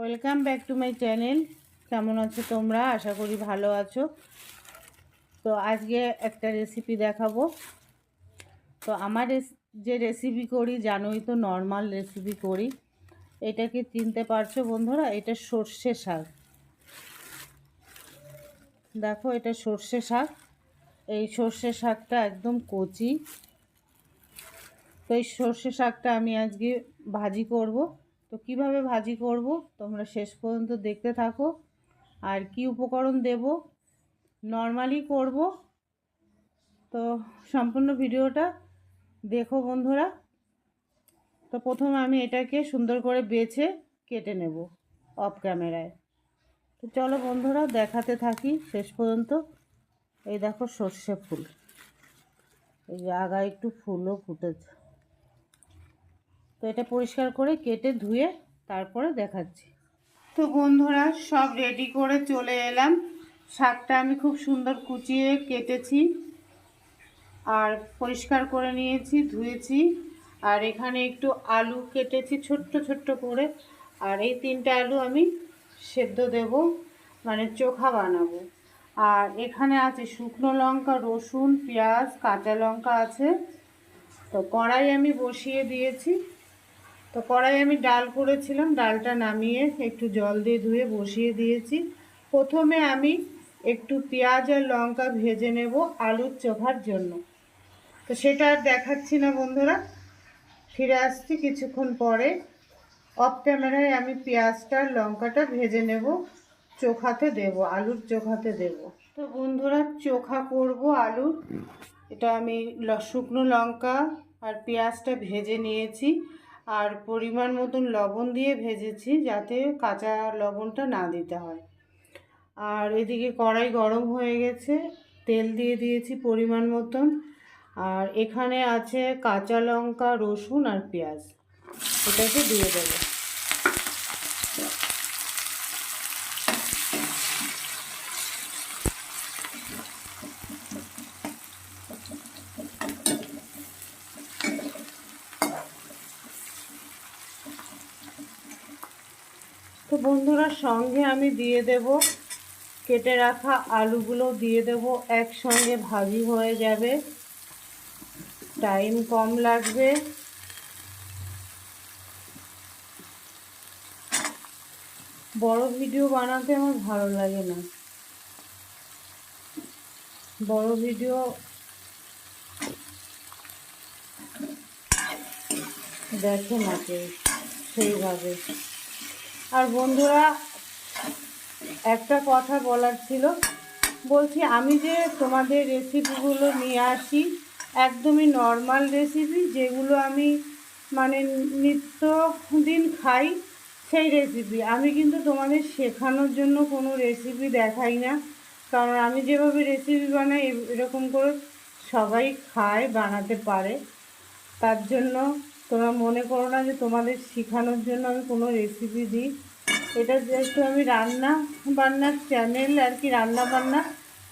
Welcome back to my channel কেমন আছো তোমরা? আশা করি ভালো আছো। তো আজকে একটা রেসিপি দেখাবো। তো আমার যে রেসিপি করি, জানোই তো নর্মাল রেসিপি করি। এটাকে চিনতে পারছ বন্ধুরা? এটা সর্ষে শাক। দেখো, এটা সর্ষে শাক। এই সর্ষে শাকটা একদম কচি। তো এই সর্ষে শাকটা আমি আজকে ভাজি করব। তো কীভাবে ভাজি করব তোমরা শেষ পর্যন্ত দেখতে থাকো। আর কি উপকরণ দেব? নর্মালি করব। তো সম্পূর্ণ ভিডিওটা দেখো বন্ধুরা। তো প্রথমে আমি এটাকে সুন্দর করে বেছে কেটে নেব অফ ক্যামেরায় তো চলো বন্ধুরা, দেখাতে থাকি শেষ পর্যন্ত। এই দেখো সর্ষে ফুল। এই আগায় একটু ফুলও ফুটেছে। তো এটা পরিষ্কার করে কেটে ধুয়ে তারপরে দেখাচ্ছি। তো বন্ধুরা, সব রেডি করে চলে এলাম। শাকটা আমি খুব সুন্দর কুচিয়ে কেটেছি আর পরিষ্কার করে নিয়েছি, ধুয়েছি। আর এখানে একটু আলু কেটেছি ছোট্ট ছোট্ট করে। আর এই তিনটা আলু আমি সেদ্ধ দেব মানে চোখা বানাবো। আর এখানে আছে শুকনো লঙ্কা, রসুন, পেঁয়াজ, কাঁচা লঙ্কা আছে। তো কড়াই আমি বসিয়ে দিয়েছি। তো কড়াই আমি ডাল করেছিলাম, ডালটা নামিয়ে একটু জল দিয়ে ধুয়ে বসিয়ে দিয়েছি। প্রথমে আমি একটু পেঁয়াজ আর লঙ্কা ভেজে নেব আলুর চোখার জন্য। তো সেটা আর দেখাচ্ছি না বন্ধুরা, ফিরে আসছি কিছুক্ষণ পরে। অফ ক্যামেরায় আমি পেঁয়াজটা লঙ্কাটা ভেজে নেব, চোখাতে দেব, আলুর চোখাতে দেব। তো বন্ধুরা, চোখা করব আলুর এটা আমি শুকনো লঙ্কা আর পেঁয়াজটা ভেজে নিয়েছি। আর পরিমাণ মতন লবণ দিয়ে ভেজেছি যাতে কাঁচা লবণটা না দিতে হয়। আর এদিকে কড়াই গরম হয়ে গেছে, তেল দিয়ে দিয়েছি পরিমাণ মতন। আর এখানে আছে কাঁচা লঙ্কা, রসুন আর পেঁয়াজ। এটাকে দিয়ে দেবো। বন্ধুরা, সঙ্গে আমি দিয়ে দেব। কেটে রাখা আলুগুলো দিয়ে দেব। একসঙ্গে ভাজি হয়ে যাবে। টাইম কম লাগবে। বড় ভিডিও বানাতে আমার ভালো লাগে না। বড় ভিডিও দেখে না কেউ সেইভাবে। আর বন্ধুরা, একটা কথা বলার ছিল। বলছি, আমি যে তোমাদের রেসিপিগুলো নিয়ে আসি, একদমই নর্মাল রেসিপি যেগুলো আমি মানে নিত্য দিন খাই, সেই রেসিপি আমি কিন্তু তোমাদের শেখানোর জন্য কোনো রেসিপি দেখাই না। কারণ আমি যেভাবে রেসিপি বানাই, এরকম করে সবাই খায়, বানাতে পারে। তার জন্য তোমরা মনে করো না যে তোমাদের শেখানোর জন্য আমি কোনো রেসিপি দিই। এটা যেহেতু আমি রান্না, বান্নার চ্যানেল আর কি রান্না বান্না,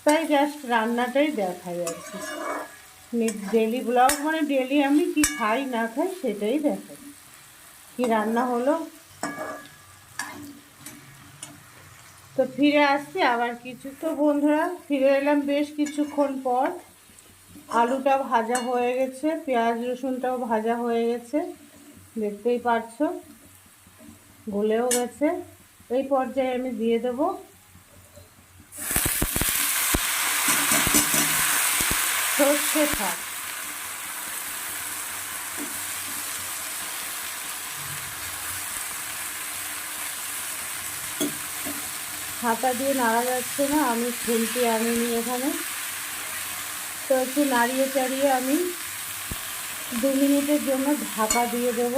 তাই জাস্ট রান্নাটাই দেখাই আর কি। ডেলি ব্লগ মানে ডেলি আমি কি খাই, না খাই, সেটাই দেখাই। কি রান্না হলো? তো ফিরে আসছি আবার কিছু। তো বন্ধুরা, ফিরে এলাম বেশ কিছুক্ষণ পর। আলুটা ভাজা হয়ে গেছে, পেঁয়াজ রসুনটাও ভাজা হয়ে গেছে, দেখতেই পারছ, গলেও গেছে। এই পর্যায়ে আমি দিয়ে দেব। সর্ষে শাক। হাতা দিয়ে নাড়া যাচ্ছে না, আমি খুলতে আনিনি এখানে। তো একটু নাড়িয়ে চাড়িয়ে আমি দু মিনিটের জন্য ঢাকা দিয়ে দেব।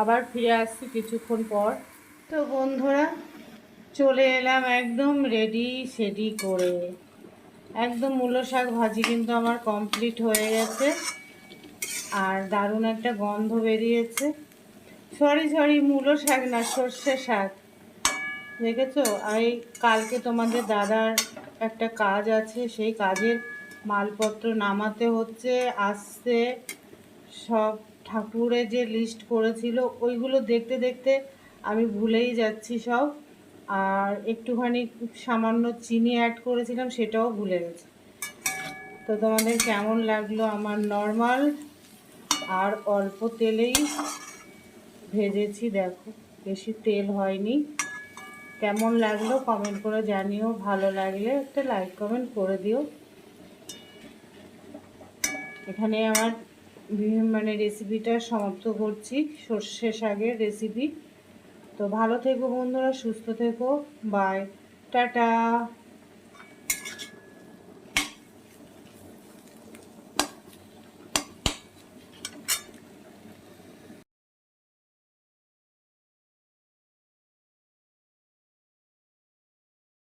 আবার ফিরে আসছি কিছুক্ষণ পর। তো বন্ধুরা, চলে এলাম একদম রেডি সেডি করে। একদম মূলো শাক ভাজি কিন্তু আমার কমপ্লিট হয়ে গেছে। আর দারুণ একটা গন্ধ বেরিয়েছে। সরি সরি, মূলো শাক না, সর্ষে শাক। দেখেছ? এই কালকে তোমাদের দাদার একটা কাজ আছে, সেই কাজের মালপত্র নামাতে হচ্ছে, আসছে। সব ঠাকুরে যে লিস্ট করেছিল, ওইগুলো দেখতে দেখতে আমি ভুলেই যাচ্ছি সব। আর একটুখানি সামান্য চিনি অ্যাড করেছিলাম, সেটাও ভুলে গেছি। তো তোমাদের কেমন লাগল আমার নর্মাল আর অল্প তেলেই ভেজেছি, দেখো। বেশি তেল হয়নি। কেমন লাগল কমেন্ট করে জানিও। ভালো লাগলে একটা লাইক কমেন্ট করে দিও। এখানে আমার মানে রেসিপিটা সমাপ্ত করছি। সর্ষে শাকের রেসিপি তো ভালো থেকো বন্ধুরা, সুস্থ থেকো। By tata